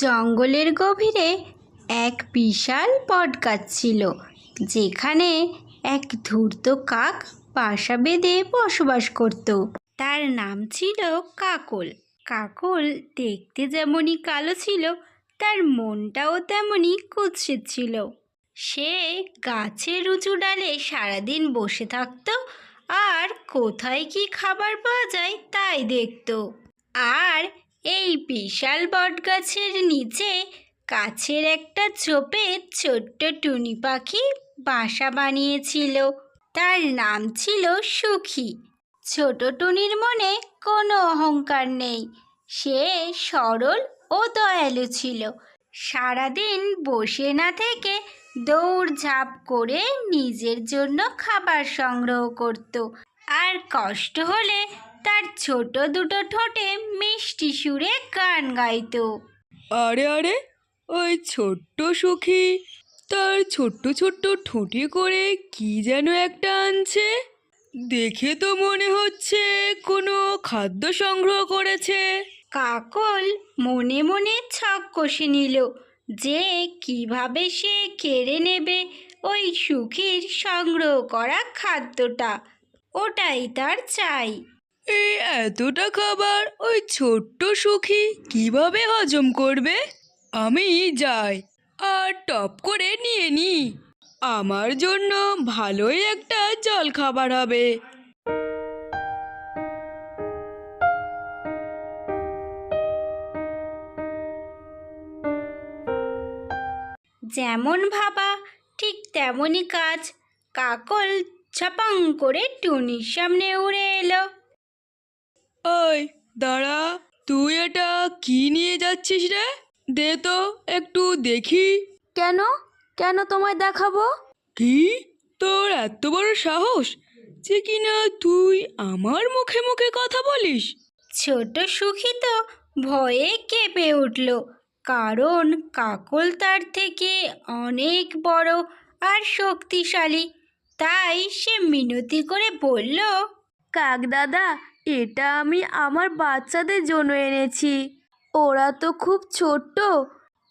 জঙ্গলের গভীরে এক বিশাল বটগাছ ছিল, যেখানে এক ধূর্ত কাক বাসা বেঁধে বসবাস করত। তার নাম ছিল কাকল। কাকল দেখতে যেমনই কালো ছিল, তার মনটাও তেমনই কুৎসিত ছিল। সে গাছের উঁচু ডালে সারাদিন বসে থাকতো, আর কোথায় কি খাবার পাওয়া যায় তাই দেখত। আর এই বিশাল বটগাছের নিচে কাছের একটা ঝোপে ছোট্ট টুনি পাখি বাসা বানিয়েছিল। তার নাম ছিল সুখী। ছোট টুনির মনে কোনো অহংকার নেই। সে সরল ও দয়ালু ছিল। সারাদিন বসে না থেকে দৌড়ঝাঁপ করে নিজের জন্য খাবার সংগ্রহ করত। আর কষ্ট হলে তার ছোট দুটো ঠোঁটে মিষ্টি সুরে গান গাইতো। আরে আরে ওই ছোট্ট সখী তার ছোট্ট ছোট্ট ঠোঁটে করে কি যেন একটা আনছে? দেখে তো মনে হচ্ছে কোনো খাদ্য সংগ্রহ করেছে। কাকল মনে মনে ছক কষে নিল যে কীভাবে সে কেড়ে নেবে ওই সুখীর সংগ্রহ করা খাদ্যটা। ওটাই তার চাই। এই এতটা খাবার ওই ছোট্ট সখী কীভাবে হজম করবে? আমি যাই আর টপ করে নিয়ে নি। আমার জন্য ভালোই একটা জল খাবার হবে। যেমন ভাবা ঠিক তেমনই কাজ। কাকল ছাপাং করে টুনির সামনে উড়ে এলো। ওই দাঁড়া তুই এটা কি নিয়ে যাচ্ছিস রে? দে তো একটু দেখি। কেন? কেন তোমায় দেখাবো? কি? তোর এত বড় সাহস যে কিনা তুই আমার মুখে মুখে কথা বলিস? ছোট সুখী তো ভয়ে কেঁপে উঠল কারণ কাকল তার থেকে অনেক বড় আর শক্তিশালী। তাই সে মিনতি করে বলল, কাক দাদা, এটা আমি আমার বাচ্চাদের জন্য এনেছি। ওরা তো খুব ছোট্ট,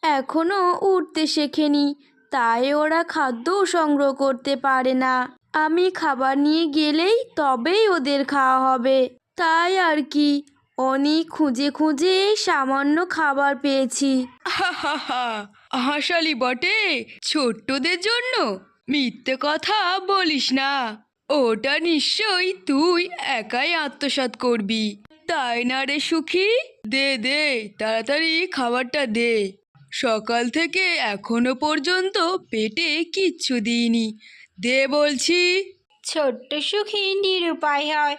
এখনও উঠতে শেখেনি, তাই ওরা খাদ্যও সংগ্রহ করতে পারে না। আমি খাবার নিয়ে গেলেই তবেই ওদের খাওয়া হবে। তাই আর কি অনেক খুঁজে খুঁজে এই সামান্য খাবার পেয়েছি। হাসালি বটে, ছোট্টদের জন্য। মিথ্যে কথা বলিস না। ওটা নিশ্চয়ই তুই একাই আত্মসাৎ করবি। তাই না রে সুখী? দে দে তাড়াতাড়ি খাবারটা দে। সকাল থেকে এখনও পর্যন্ত পেটে কিচ্ছু দিইনি। দে বলছি। ছোট্ট সুখী নিরুপায় হয়।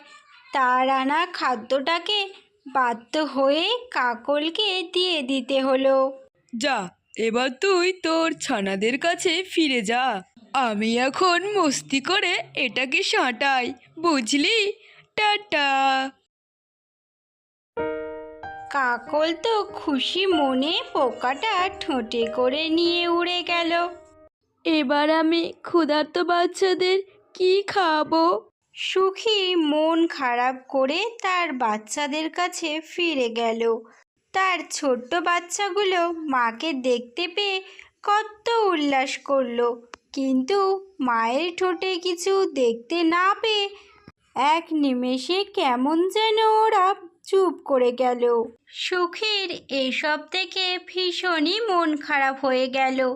তার আনা খাদ্যটাকে বাধ্য হয়ে কাকলকে দিয়ে দিতে হলো। যা এবার তুই তোর ছানাদের কাছে ফিরে যা। আমি এখন মস্তি করে এটাকে সাঁটাই বুঝলি? টাটা। কাকল তো খুশি মনে পোকাটা ঠোঁটে করে নিয়ে উড়ে গেল। এবার আমি ক্ষুধার্ত বাচ্চাদের কি খাওয়াবো সুখী মন খারাপ করে তার বাচ্চাদের কাছে ফিরে গেল। তার ছোট্ট বাচ্চাগুলো মাকে দেখতে পেয়ে কত উল্লাস করল। কিন্তু মায়ের ঠোঁটে কিছু দেখতে না পেয়ে এক নিমেষে কেমন যেন ওরা চুপ করে গেল। সুখীর এসব থেকে ভীষণই মন খারাপ হয়ে গেল।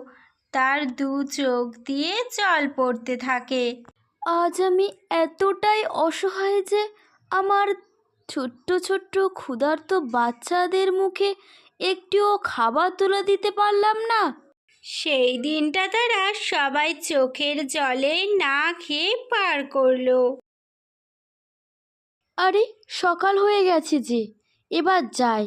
তার দু চোখ দিয়ে জল পড়তে থাকে। আজ আমি এতটাই অসহায় যে আমার ছোট্ট ছোট্ট ক্ষুধার্ত বাচ্চাদের মুখে একটিও খাবার তুলে দিতে পারলাম না। সেই দিনটা তারা সবাই চোখের জলে না খেয়ে পার করল। আরে সকাল হয়ে গেছে যে। এবার যাই।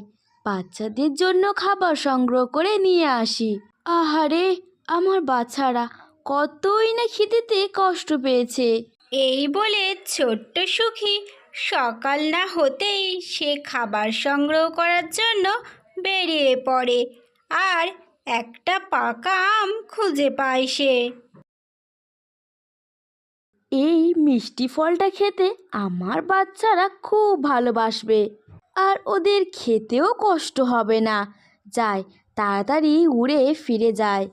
বাচ্চাদের জন্য খাবার সংগ্রহ করে নিয়ে আসি। আহারে আমার বাচ্চারা কতই না খিদেতে কষ্ট পেয়েছে। এই বলে ছোট্ট সুখী সকাল না হতেই সে খাবার সংগ্রহ করার জন্য বেরিয়ে পড়ে। আর একটা পাকা আম খুঁজে পায় সে। এই মিষ্টি ফলটা খেতে আমার বাচ্চারা খুব ভালোবাসবে আর ওদের খেতেও কষ্ট হবে না। যায় তাড়াতাড়ি উড়ে ফিরে যায়।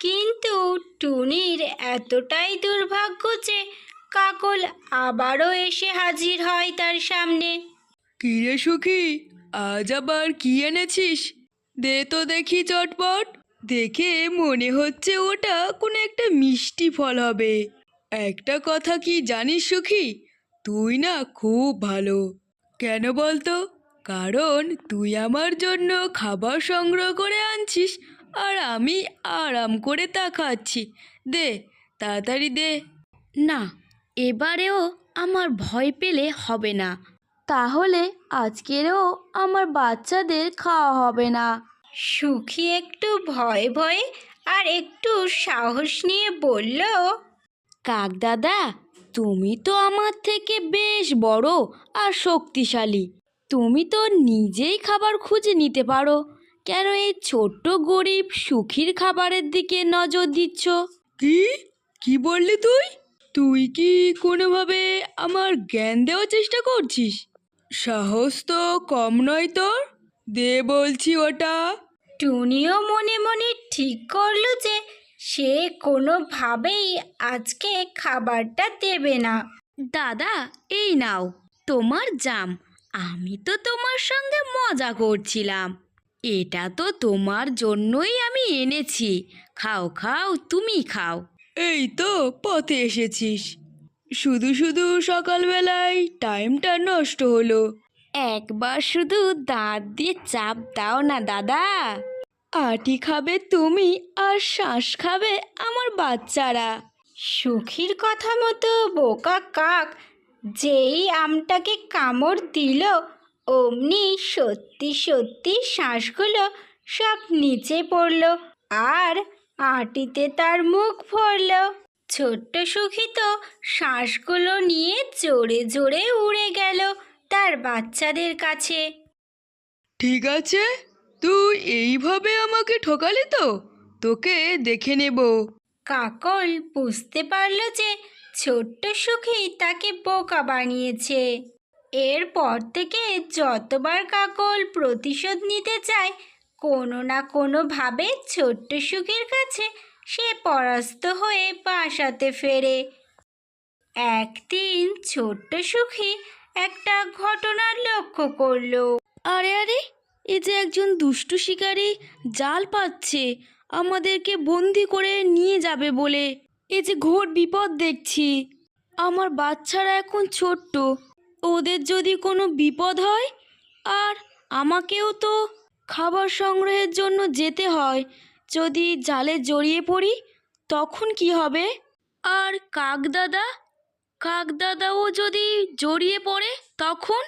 কিন্তু টুনির এতটাই দুর্ভাগ্য যে কাকল আবারও এসে হাজির হয় তার সামনে। কিরে সুখী আজ আবার কি এনেছিস? দে তো দেখি চটপট। দেখে মনে হচ্ছে ওটা কোনো একটা মিষ্টি ফল হবে। একটা কথা কি জানিস সুখী তুই না খুব ভালো। কেন বলতো? কারণ তুই আমার জন্য খাবার সংগ্রহ করে আনছিস আর আমি আরাম করে তা খাচ্ছি। দে তাড়াতাড়ি দে। না এবারেও আমার ভয় পেলে হবে না। তাহলে আজকেরও আমার বাচ্চাদের খাওয়া হবে না। সুখী একটু ভয় ভয়ে আর একটু সাহস নিয়ে বলল কাক দাদা তুমি তো আমার থেকে বেশ বড় আর শক্তিশালী। তুমি তো নিজেই খাবার খুঁজে নিতে পারো। কেন এই ছোট্ট গরিব সুখীর খাবারের দিকে নজর দিচ্ছ? কি? কি বললি তুই? তুই কি কোনোভাবে আমার জ্ঞান দেওয়ার চেষ্টা করছিস? সাহস তো কম নয় তোর? দে বলছি ওটা। টুনিও মনে মনে ঠিক করল যে সে কোনোভাবেই আজকে খাবারটা দেবে না। দাদা এই নাও তোমার জাম। আমি তো তোমার সঙ্গে মজা করছিলাম। এটা তো তোমার জন্যই আমি এনেছি। খাও খাও তুমি খাও। এই তো পথে এসেছিস। শুধু শুধু সকালবেলায় টাইমটা নষ্ট হলো। একবার শুধু দাঁত দিয়ে চাপ দাও না দাদা। আটি খাবে তুমি আর শ্বাস খাবে আমার বাচ্চারা। সুখীর কথা মতো বোকা কাক যেই আমটাকে কামড় দিল অমনি সত্যি সত্যি শ্বাসগুলো সব নিচে পড়ল। আর আটিতে তার মুখ ভরল ছোট্ট সুখী তো শ্বাসগুলো নিয়ে জোরে জোরে উড়ে গেল তার বাচ্চাদের কাছে। ঠিক আছে তুই এইভাবে আমাকে ঠকালি তো তোকে দেখে নেব। কাকল বুঝতে পারল যে ছোট্ট সুখী তাকে বোকা বানিয়েছে। এরপর থেকে যতবার কাকল প্রতিশোধ নিতে চায় কোনো না কোনোভাবে ছোট্ট সুখীর কাছে সে পরাস্ত হয়ে বাসাতে ফেরে। একদিন ছোট্ট সুখী একটা ঘটনার লক্ষ্য করল। আরে আরে, এ যে একজন দুষ্টু শিকারী জাল পাচ্ছে, আমাদেরকে বন্দি করে নিয়ে যাবে বলে। এ যে ঘোর বিপদ দেখছি। আমার বাচ্চারা এখন ছোট্ট, ওদের যদি কোনো বিপদ হয়, আর আমাকেও তো খাবার সংগ্রহের জন্য যেতে হয়। যদি জালে জড়িয়ে পড়ি, তখন কি হবে? আর কাকদাদা? কাকদাদাও যদি জড়িয়ে পড়ে, তখন?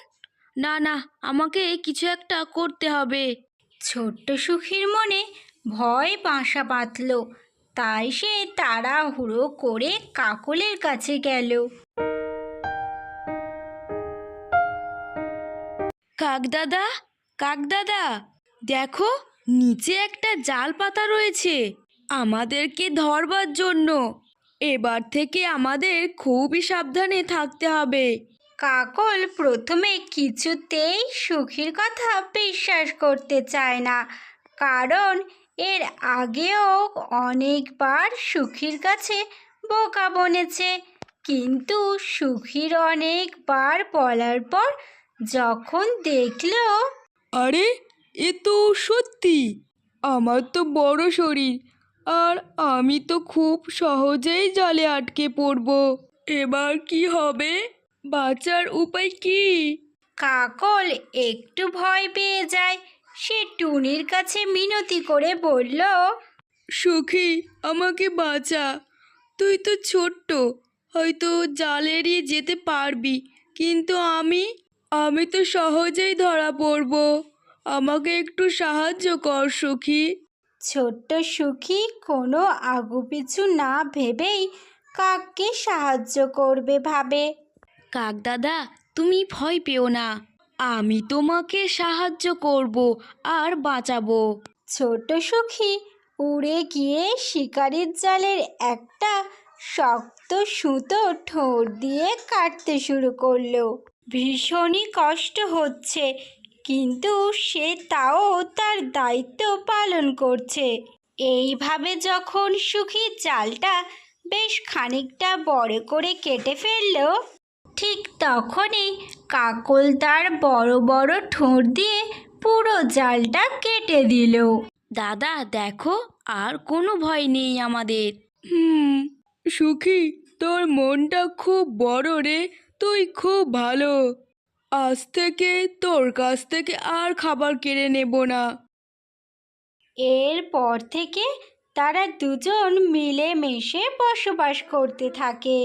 না না, আমাকে কিছু একটা করতে হবে। ছোট্ট সুখীর মনে ভয় বাসা বাঁধল। তাই সে তাড়াহুড়ো করে কাকলের কাছে গেল। কাকদাদা? কাকদাদা? দেখো নিচে একটা জাল পাতা রয়েছে। আমাদেরকে ধরবার জন্য। এবার থেকে আমাদের খুবই সাবধানে থাকতে হবে। কাকল প্রথমে কিছুতেই সুখীর কথা বিশ্বাস করতে চায় না কারণ এর আগেও অনেকবার সুখীর কাছে বোকা বনেছে। কিন্তু সুখীর অনেকবার বলার পর যখন দেখল আরে এ তো সত্যি আমার তো বড় শরীর আর আমি তো খুব সহজেই জলে আটকে পড়ব। এবার কি হবে? বাঁচার উপায় কি? কাকল একটু ভয় পেয়ে যায়। সে টুনির কাছে মিনতি করে বলল সুখী আমাকে বাঁচা। তুই তো ছোট্ট হয়তো জাল এড়িয়ে যেতে পারবি কিন্তু আমি আমি তো সহজেই ধরা পড়ব। আমাকে একটু সাহায্য কর সুখী। ছোট্ট সুখী কোনো আগুপিছু না ভেবেই কাককে সাহায্য করবে ভাবে। কাক দাদা তুমি ভয় পেও না। আমি তোমাকে সাহায্য করব আর বাঁচাবো। ছোট সুখী উড়ে গিয়ে শিকারির জালের একটা শক্ত সুতো ঠোঁট দিয়ে কাটতে শুরু করল। ভীষণই কষ্ট হচ্ছে কিন্তু সে তাও তার দায়িত্ব পালন করছে। এইভাবে যখন সুখী জালটা বেশ খানিকটা বড় করে কেটে ফেলল ঠিক তখনই কাকল তার বড় বড় ঠোঁট দিয়ে পুরো জালটা কেটে দিল। দাদা দেখো আর কোনো ভয় নেই আমাদের। হুম সুখী তোর মনটা খুব বড় রে তুই খুব ভালো। আজ থেকে তোর কাছ থেকে আর খাবার কেড়ে নেব না। এরপর থেকে তারা দুজন মিলেমিশে বসবাস করতে থাকে।